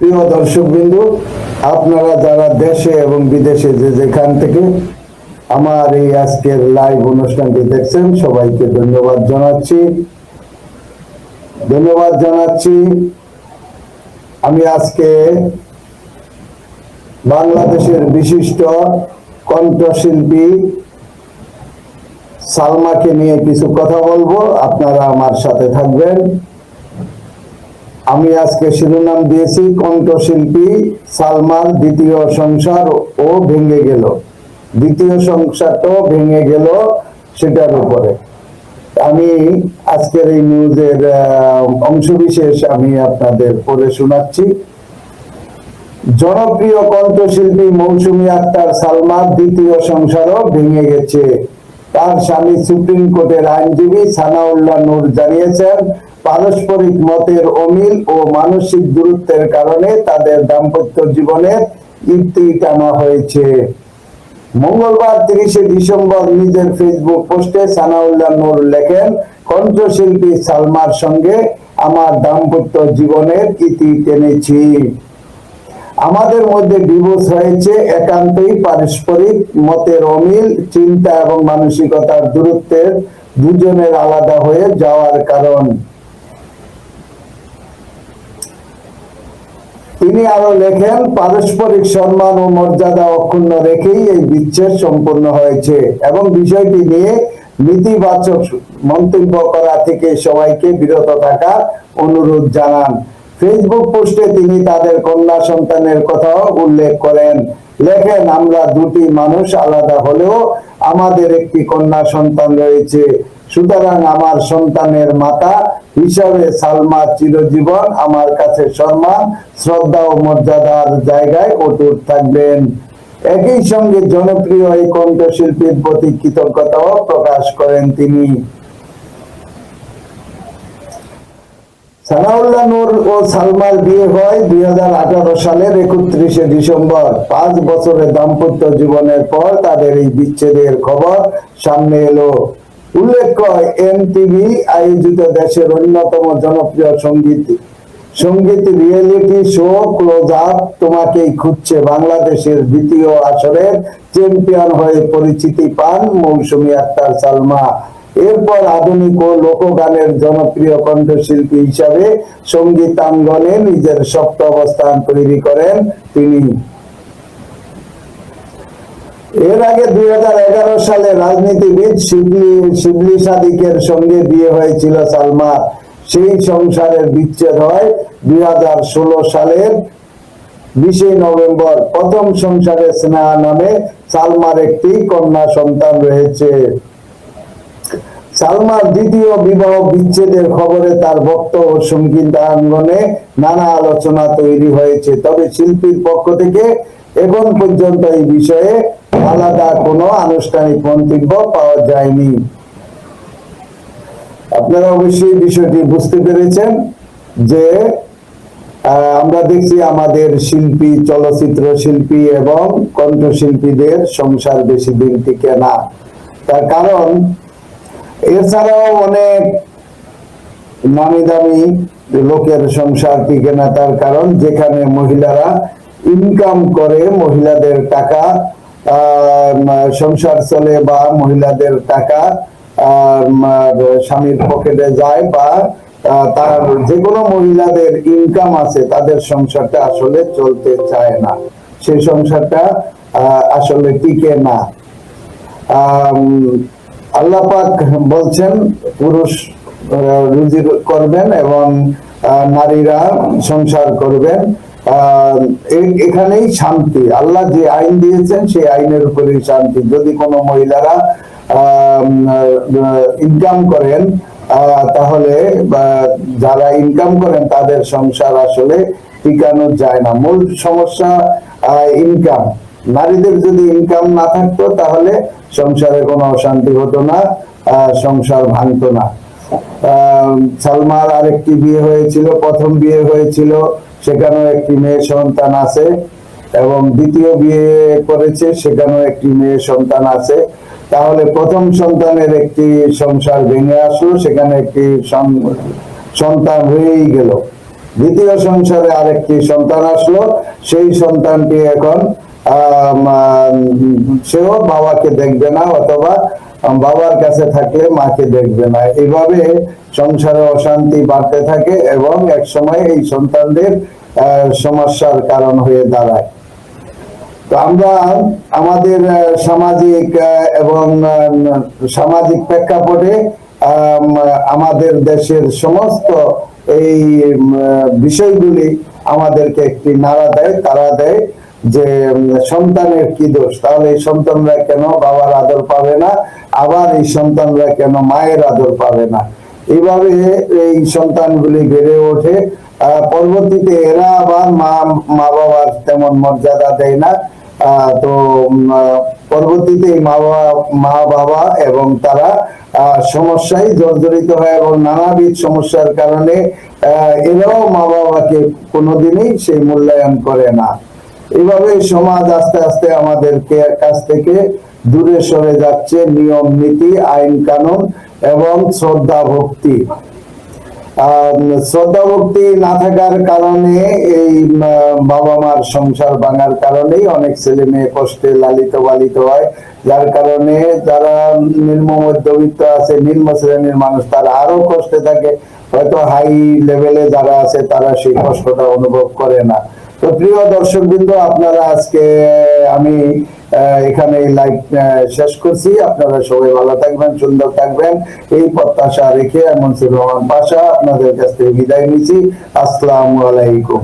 প্রিয় দর্শক বিন্দু আপনারা যারা দেশে এবং বিদেশে যে যেখান থেকে আমার এই আজকের লাইভ অনুষ্ঠানটি দেখছেন, সবাইকে ধন্যবাদ জানাচ্ছি। ধন্যবাদ জানাচ্ছি। আমি আজকে বাংলাদেশের বিশিষ্ট কণ্ঠশিল্পী সালমাকে নিয়ে কিছু কথা বলব। আপনারা আমার সাথে থাকবেন। আমি আজকে শিরোনাম দিয়েছি, কণ্ঠশিল্পী সালমার দ্বিতীয় সংসার ও ভেঙে গেল। দ্বিতীয় সংসারটাও ভেঙে গেল সেটার উপরে। আমি আজকের এই নিউজের অংশবিশেষ আমি আপনাদের পড়ে শোনাচ্ছি। জনপ্রিয় কণ্ঠশিল্পী মৌসুমী আক্তার সালমার দ্বিতীয় সংসারও ভেঙে গেছে। তার স্বামী সুপ্রিম কোর্টের আইনজীবী সানাউল্লাহ নূর জানিয়েছেন, পারস্পরিক মতের অমিল ও মানসিক দূরত্বের কারণে তাদের দাম্পত্য জীবনে ইতি টানা হয়েছে। মঙ্গলবার তিরিশে ডিসেম্বর নিজের ফেসবুক পোস্টে সানাউল্লাহ নূর লেখেন, কণ্ঠশিল্পী সালমার সঙ্গে আমার দাম্পত্য জীবনের ইতি টেনেছি। আমাদের মধ্যে ডিভোর্স হয়েছে, একান্তই পারস্পরিক মতের অমিল, চিন্তা এবং মানসিকতার দূরত্বের দুজনের আলাদা হয়ে যাওয়ার কারণ। তিনি আরও লেখেন, পারস্পরিক সম্মান ও মর্যাদা অক্ষুণ্ণ রেখেই এই বিচ্ছেদ সম্পূর্ণ হয়েছে এবং বিষয়টি নিয়ে নীতিবাচক মন্তব্য করা থেকে সবাইকে বিরত থাকার অনুরোধ জানান। ফেসবুক পোস্টে তিনি তাদের কন্যা সন্তানের কথাও উল্লেখ করেন। লেখেন, আমরা দুটি মানুষ আলাদা হলেও আমাদের একটি কন্যা সন্তান রয়েছে। সুতরাং আমার সন্তানের মাতা হিসাবে সালমা চিরজীবন আমার কাছে সম্মান, শ্রদ্ধা ও মর্যাদার জায়গায় অটুট থাকবেন। একই সঙ্গে জনপ্রিয় এই কণ্ঠশিল্পীর প্রতি কৃতজ্ঞতাও প্রকাশ করেন তিনি। নূর ও সালমার বিয়ে হয় দুই সালের একত্রিশে ডিসেম্বর। পাঁচ বছরের দাম্পত্য জীবনের পর তাদের এই বিচ্ছেদের খবর সামনে এলো। আয়োজিত দেশের অন্যতম জনপ্রিয় সংগীত সংগীত রিয়েলিটি শো ক্লোজ আপ, তোমাকেই খুঁজছে বাংলাদেশের দ্বিতীয় আসরের চ্যাম্পিয়ন হয়ে পরিচিতি পান মৌসুমী আক্তার সালমা। এরপর আধুনিক ও লোকগানের জনপ্রিয় কণ্ঠশিল্পী হিসাবে সঙ্গীতাঙ্গনে নিজের শক্ত অবস্থান তৈরি করেন তিনি। এর আগে দুই সালে রাজনীতিবিদ শিবলি শিবলি সাদিকের সঙ্গে বিয়ে হয়েছিল সালমার। সেই সংসারের বিচ্ছেদ হয় দুই হাজার ষোলো সালের বিশে নভেম্বর। প্রথম সংসারে স্নেহা নামে সালমার একটি কন্যা সন্তান রয়েছে। সালমার দ্বিতীয় বিবাহ বিচ্ছেদের খবরে তার বক্তব্য সঙ্গীতাঙ্গনে নানা আলোচনা তৈরি হয়েছে। তবে শিল্পীর পক্ষ থেকে এখন পর্যন্ত এই বিষয়ে আলাদা কোনো আনুষ্ঠানিক মন্তব্য পাওয়া যায়নি। আপনারা অবশ্যই বিষয়টি বুঝতে পেরেছেন যে আমরা দেখছি আমাদের শিল্পী, চলচ্চিত্র শিল্পী এবং কণ্ঠশিল্পীদের সংসার বেশি দিন টিকে না। তার কারণ এছাড়াও অনেক নামি দামি লোকের সংসার টিকে না তার কারণ যেখানে মহিলারা ইনকাম করে, মহিলাদের টাকা সংসার চলে বা মহিলাদের টাকা স্বামীর পকেটে যায় বা তার যে কোনো মহিলাদের ইনকাম আছে, তাদের সংসারটা আসলে চলতে চায় না। সেই সংসারটা আসলে টিকে না। আল্লাহ পাক বলছেন, পুরুষ রুজি করবেন এবং নারীরা সংসার করবেন। এখানেই শান্তি। আল্লাহ যে আইন দিয়েছেন, সেই আইনের উপরেই শান্তি। যদি কোনো মহিলারা ইনকাম করেন তাহলে যারা ইনকাম করেন, তাদের সংসার আসলে টিকানো যায় না। মূল সমস্যা ইনকাম নারীদের যদি ইনকাম না থাকতো, তাহলে সংসারে কোনো অশান্তি হতো না সংসার ভাঙতো না। সালমার আরেকটি বিয়ে হয়েছিল, প্রথম বিয়ে হয়েছিল, সেখানেও একটি মেয়ে সন্তান আছে, এবং দ্বিতীয় বিয়ে করেছে, সেখানেও একটি মেয়ে সন্তান আছে। তাহলে প্রথম সন্তানের একটি সংসার ভেঙে আসলো, সেখানে একটি সন্তান হয়েই গেল। দ্বিতীয় সংসারে আরেকটি সন্তান আসলো, সেই সন্তানটি এখন সেও বাবাকে দেখবে না অথবা বাবার কাছে থাকলে মাকে দেখবে না। এইভাবে সংসারে অশান্তি বাড়তে থাকে এবং এক সময় এই সন্তানদের সমস্যার কারণ হয়ে দাঁড়ায়। তো আমরা আমাদের সামাজিক এবং সামাজিক প্রেক্ষাপটে আম, আমাদের দেশের সমস্ত এই বিষয়গুলি আমাদেরকে একটি নাড়া দেয় তারা দেয়। যে সন্তানের কি দোষ? তাহলে এই সন্তানরা কেন বাবার আদর পাবে না? আবার এই সন্তানরা কেন মায়ের আদর পাবে না? এইভাবে এই সন্তানগুলি বেড়ে ওঠে। পরবর্তীতে এরা আবার মা মা বাবার তেমন মর্যাদা দেয় না। তো পরবর্তীতে মা বাবা মা বাবা এবং তারা সমস্যায় জর্জরিত হয় এবং নানাবিধ সমস্যার কারণে এরাও মা বাবাকে কোনোদিনই সেই মূল্যায়ন করে না। এইভাবে সমাজ আস্তে আস্তে আমাদেরকে কাছ থেকে দূরে সরে যাচ্ছে নিয়ম, নীতি, আইন, কানুন এবং শ্রদ্ধা, ভক্তি। শ্রদ্ধা, ভক্তি না থাকার কারণে এই বাবা মার সংসার ভাঙার কারণেই অনেক ছেলে মেয়ে কষ্টে লালিত পালিত হয়। যার কারণে যারা নিম্ন, মধ্যবিত্ত আছে, নিম্ন শ্রেণির মানুষ, তারা আরও কষ্টে থাকে। হয়তো হাই লেভেলে যারা আছে, তারা সেই কষ্টটা অনুভব করে না। তো প্রিয় দর্শক বিন্দু আপনারা আজকে, আমি এখানে লাইভ শেষ করছি। আপনারা সবাই ভালো থাকবেন, সুন্দর থাকবেন। এই প্রত্যাশা রেখে মনসুর রহমান পাশা আপনাদের কাছ থেকে বিদায় নিচ্ছি। আসসালামু আলাইকুম।